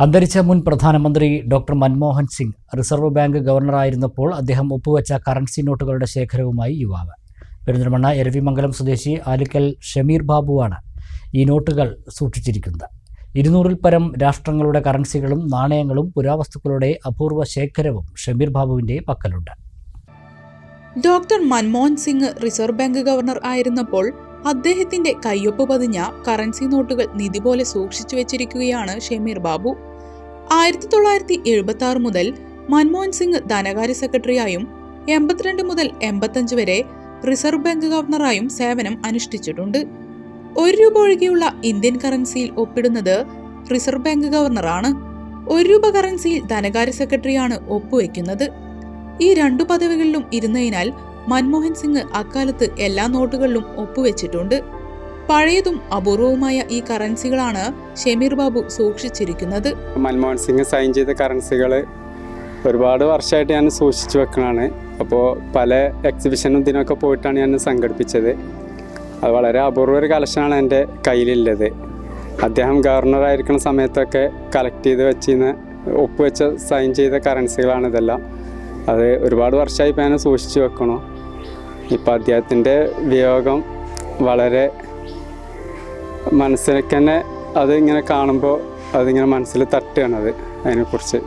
അന്തരിച്ച മുൻ പ്രധാനമന്ത്രി doctor Manmohan Singh reserve bank ഗവർണറായിരുന്നപ്പോൾ അദ്ദേഹം ഒപ്പുവെച്ച കറൻസി നോട്ടുകളുടെ ശേഖരവുമായി യുവാവ്. പെരിന്തൽമണ്ണ എരവിമംഗലം സ്വദേശി ആലിക്കൽ ഷമീർ ബാബുവാണ് ഈ നോട്ടുകൾ സൂക്ഷിച്ചിരിക്കുന്നത്. ഇരുന്നൂറിൽ പരം രാഷ്ട്രങ്ങളുടെ കറൻസികളും നാണയങ്ങളും പുരാവസ്തുക്കളുടെ അപൂർവ ശേഖരവും ഷമീർ ബാബുവിന്റെ പക്കലുണ്ട്. Doctor Manmohan Singh reserve bank governor ആയിരുന്നപ്പോൾ അദ്ദേഹത്തിന്റെ കയ്യൊപ്പ് പതിഞ്ഞ കറൻസി നോട്ടുകൾ നിധി പോലെ സൂക്ഷിച്ചു വെച്ചിരിക്കുകയാണ് ഷെമീർ ബാബു. ആയിരത്തി തൊള്ളായിരത്തി എഴുപത്തി ആറ് മുതൽ മൻമോഹൻ സിംഗ് ധനകാര്യ സെക്രട്ടറിയായും എൺപത്തിരണ്ട് മുതൽ എൺപത്തഞ്ച് വരെ റിസർവ് ബാങ്ക് ഗവർണറായും സേവനം അനുഷ്ഠിച്ചിട്ടുണ്ട്. ഒരു രൂപ ഒഴികെയുള്ള ഇന്ത്യൻ കറൻസിയിൽ ഒപ്പിടുന്നത് റിസർവ് ബാങ്ക് ഗവർണറാണ്. ഒരു രൂപ കറൻസിയിൽ ധനകാര്യ സെക്രട്ടറിയാണ് ഒപ്പുവെക്കുന്നത്. ഈ രണ്ടു പദവികളിലും ഇരുന്നതിനാൽ മൻമോഹൻ സിംഗ് അക്കാലത്ത് എല്ലാ നോട്ടുകളിലും ഒപ്പുവെച്ചിട്ടുണ്ട്. പഴയതും അപൂർവവുമായ ഈ കറൻസികളാണ് ഷമീർ ബാബു സൂക്ഷിച്ചിരിക്കുന്നത്. മൻമോഹൻ സിംഗ് സൈൻ ചെയ്ത കറൻസികൾ ഒരുപാട് വർഷമായിട്ട് ഞാൻ സൂക്ഷിച്ചു വെക്കണാണ് അപ്പോൾ പല എക്സിബിഷനും ഇതിനൊക്കെ പോയിട്ടാണ് ഞാൻ സംഘടിപ്പിച്ചത്. അത് വളരെ അപൂർവ ഒരു കളക്ഷനാണ് എന്റെ കയ്യിലുള്ളത്. അദ്ദേഹം ഗവർണർ ആയിരിക്കുന്ന സമയത്തൊക്കെ കളക്ട് ചെയ്ത് വെച്ചിരുന്ന ഒപ്പുവെച്ച സൈൻ ചെയ്ത കറൻസികളാണ് ഇതെല്ലാം. അത് ഒരുപാട് വർഷമായി പേന സൂക്ഷിച്ചു വെക്കണം. ഇപ്പം അദ്ദേഹത്തിന്റെ വിയോഗം വളരെ മനസ്സിലേക്ക് തന്നെ അത് ഇങ്ങനെ കാണുമ്പോൾ അതിങ്ങനെ മനസ്സിൽ തട്ടുകയാണത് അതിനെക്കുറിച്ച്.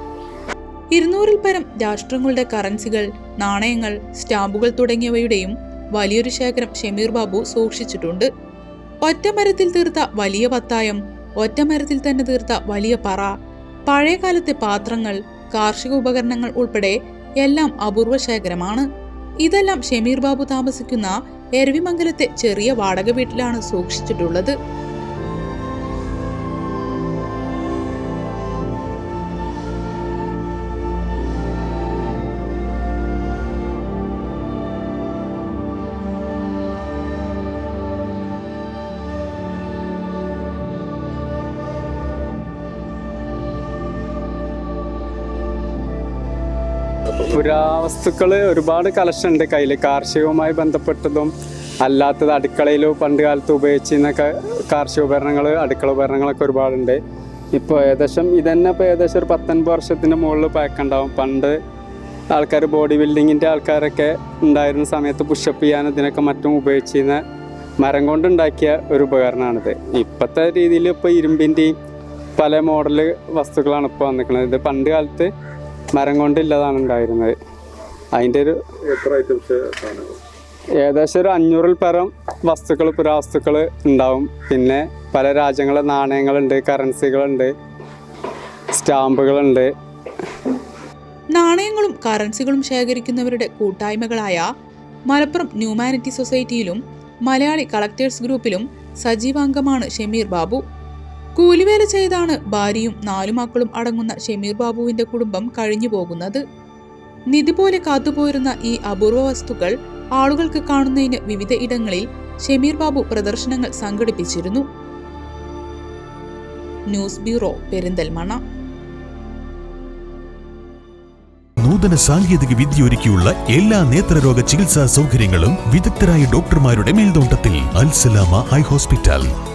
ഇരുന്നൂറിൽ പരം രാഷ്ട്രങ്ങളുടെ കറൻസികൾ നാണയങ്ങൾ സ്റ്റാമ്പുകൾ തുടങ്ങിയവയുടെയും വലിയൊരു ശേഖരം ഷമീർ ബാബു സൂക്ഷിച്ചിട്ടുണ്ട്. ഒറ്റമരത്തിൽ തീർത്ത വലിയ പത്തായം ഒറ്റമരത്തിൽ തന്നെ തീർത്ത വലിയ പറ പഴയകാലത്തെ പാത്രങ്ങൾ കാർഷിക ഉപകരണങ്ങൾ ഉൾപ്പെടെ എല്ലാം അപൂർവ ശേഖരമാണ് ഇതെല്ലാം ഷമീർ ബാബു താമസിക്കുന്ന എരവിമംഗലത്തെ ചെറിയ വാടക വീട്ടിലാണ് സൂക്ഷിച്ചിട്ടുള്ളത്. പുരാവസ്തുക്കൾ ഒരുപാട് കളക്ഷൻ ഉണ്ട്. കയ്യിൽ കാർഷികവുമായി ബന്ധപ്പെട്ടതും അല്ലാത്തത് അടുക്കളയിൽ പണ്ട് കാലത്ത് ഉപയോഗിച്ചിരുന്ന കാർഷിക ഉപകരണങ്ങൾ അടുക്കള ഉപകരണങ്ങളൊക്കെ ഒരുപാടുണ്ട്. ഇപ്പോൾ ഏകദേശം ഇതന്നെ ഇപ്പോൾ ഏകദേശം ഒരു പത്തൊൻപത് വർഷത്തിന്റെ മുകളിൽ പഴക്കുണ്ടാവും പണ്ട് ആൾക്കാർ ബോഡി ബിൽഡിങ്ങിന്റെ ആൾക്കാരൊക്കെ ഉണ്ടായിരുന്ന സമയത്ത് പുഷപ്പ് ചെയ്യാൻ ഇതിനൊക്കെ മറ്റും ഉപയോഗിച്ചിരുന്ന മരം കൊണ്ടുണ്ടാക്കിയ ഒരു ഉപകരണമാണിത് ഇപ്പോഴത്തെ രീതിയിൽ ഇപ്പോൾ ഇരുമ്പിന്റെയും പല മോഡൽ വസ്തുക്കളാണ് ഇപ്പോൾ വന്നിരിക്കുന്നത്. ഇത് പണ്ട് കാലത്ത് മരം കൊണ്ടുള്ളതാണ് ഉണ്ടായിരുന്നത്. അതിന്റെ ഒരു എത്ര ഐറ്റംസ് ഏകദേശം ഒരു അഞ്ഞൂറിൽ പരം വസ്തുക്കൾ പുരാവസ്തുക്കൾ ഉണ്ടാവും. പിന്നെ പല രാജ്യങ്ങളെ നാണയങ്ങളുണ്ട് കറൻസികളുണ്ട് സ്റ്റാമ്പുകളുണ്ട്. നാണയങ്ങളും കറൻസികളും ശേഖരിക്കുന്നവരുടെ കൂട്ടായ്മകളായ മലപ്പുറം ന്യൂമാനിറ്റി സൊസൈറ്റിയിലും മലയാളി കളക്ടേഴ്സ് ഗ്രൂപ്പിലും സജീവാംഗമാണ് ഷമീർ ബാബു. കൂലിവേല ചെയ്താണ് ഭാര്യയും നാലു മക്കളും അടങ്ങുന്ന ഷമീർ ബാബുവിന്റെ കുടുംബം കഴിഞ്ഞു പോകുന്നത്. നിധി പോലെ കാത്തുപോയിരുന്ന ഈ അപൂർവ വസ്തുക്കൾ ആളുകൾക്ക് കാണുന്നതിന് വിവിധ ഇടങ്ങളിൽ ഷമീർ ബാബു പ്രദർശനങ്ങൾ സംഘടിപ്പിച്ചിരുന്നു. News bureau Perinthalmanna. നൂതന സാങ്കേതിക വിദ്യ ഒരുക്കിയുള്ള എല്ലാ നേത്രരോഗ ചികിത്സാ സൗകര്യങ്ങളും വിദഗ്ധരായ ഡോക്ടർമാരുടെ മേൽനോട്ടത്തിൽ Alsalama eye hospital.